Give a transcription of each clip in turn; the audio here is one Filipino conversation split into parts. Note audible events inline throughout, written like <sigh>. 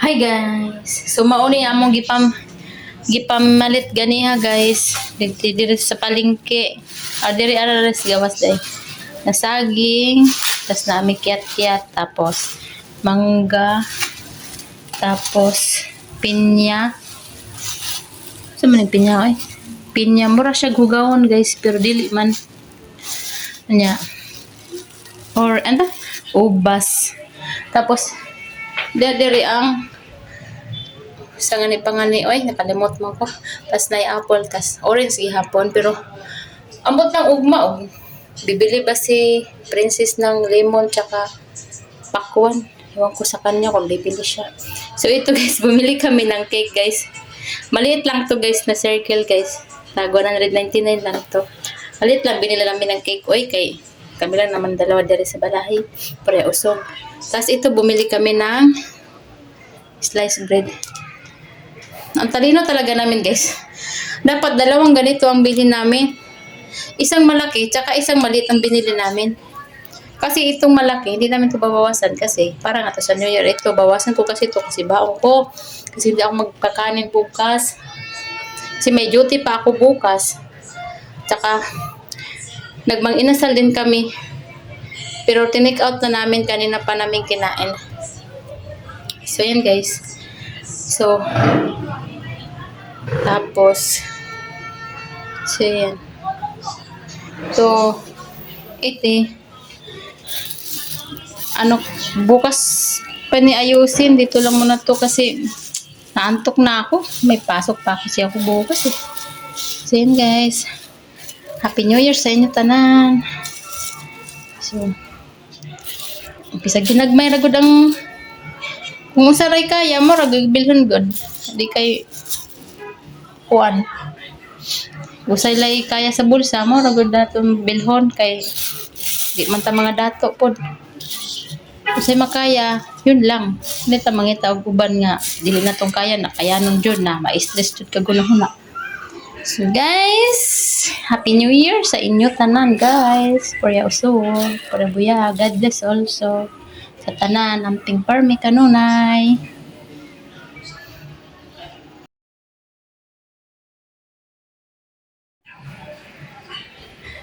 Hi guys. So mauni among gipam gipamalit ganiha guys. Diri sa palengke. Ah diri ara gawas day. Nasaging, tas nami kiat-kiat, tapos mangga, tapos pinya. Sa man pinya oy? Pinya mura siya gugawon guys, pero dili man. Anya. Or ano? Ubas. Tapos diri ang sa nga ni pangani oy nakalimot mo ko tas na apple tas orange gihapon pero ambot ng ugma og bibili ba si princess ng lemon tsaka pakwan Ewan ko sa kanya kung bibili siya. So ito guys, <laughs> bumili kami ng cake guys. Maliit lang to guys na circle guys. Na 199 lang to. Maliit lang, binila namin ng cake. Oy, kay kami lang naman dalawa diri sa balahi. Pare usog. Tapos ito, bumili kami ng sliced bread. Ang talino talaga namin guys. Dapat dalawang ganito ang bilhin namin. Isang malaki, tsaka isang maliit ang binili namin. Kasi itong malaki, hindi namin ito babawasan kasi parang ito sa New Year, ito, bawasan ko kasi ito kasi baong ko. Kasi hindi ako magkakanin bukas. Kasi may duty pa ako bukas. Tsaka, nagmang inasal din kami. Pero tinake out na namin kanina pa namin kinain. So, yan guys. So, tapos, so yan. So, ito eh. Ano, bukas pa ni ayusin. Dito lang muna to kasi naantok na ako. May pasok pa kasi ako bukas eh. So yan guys. Happy New Year sa inyo tanan. So, umpisa ginagmay ra gud ang kung usaray kaya mo ra bilhon gud. Di kay kuan. Usay lay kaya sa bulsa mo ra gud datong bilhon kay di man ta mga dato pod. Usay makaya, yun lang. Hindi ta mangita og uban nga dili na tong kaya na kaya nung jud na ma-stress jud ka gunahuna. So guys, Happy New Year sa inyo tanan guys. Purya uso, purya buya, God bless also. Sa tanan, amping parmi kanunay.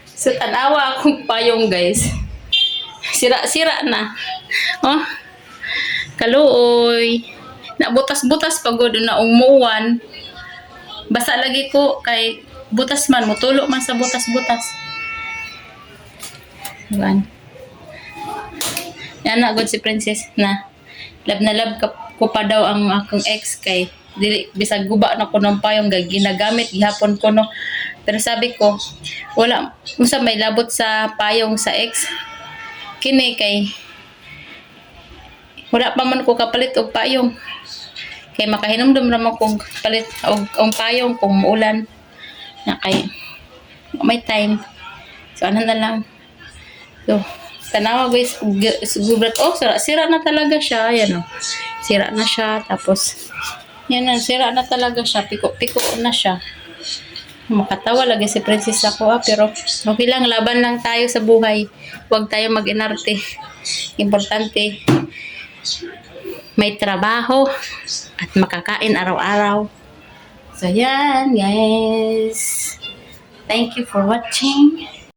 Sa tanawa akong payong guys. Sira-sira na. Oh. Kaluoy. Nabutas-butas pagod na umuwan. Basa lagi ko kay butas man mutulo man sa butas-butas. Yan. Yan na good si Princess na love na ka, ko pa daw ang akong ex kay dili bisag guba na ko ng payong ginagamit gihapon ko no pero sabi ko wala unsa may labot sa payong sa ex kini kay wala pa man ko kapalit og payong kay makahinumdum naman kong palit og ang payong kung muulan na kay may time. So ano na lang. So tanawa guys gu- gubrat. Oh sira, sira na talaga siya yan oh. Sira na siya tapos yan na sira na talaga siya. Piko piko na siya. Makatawa lagi si princess ako ah, pero okay lang laban lang tayo sa buhay. Huwag tayo mag-inarte. Importante may trabaho at makakain araw-araw. So, yan, guys. Thank you for watching.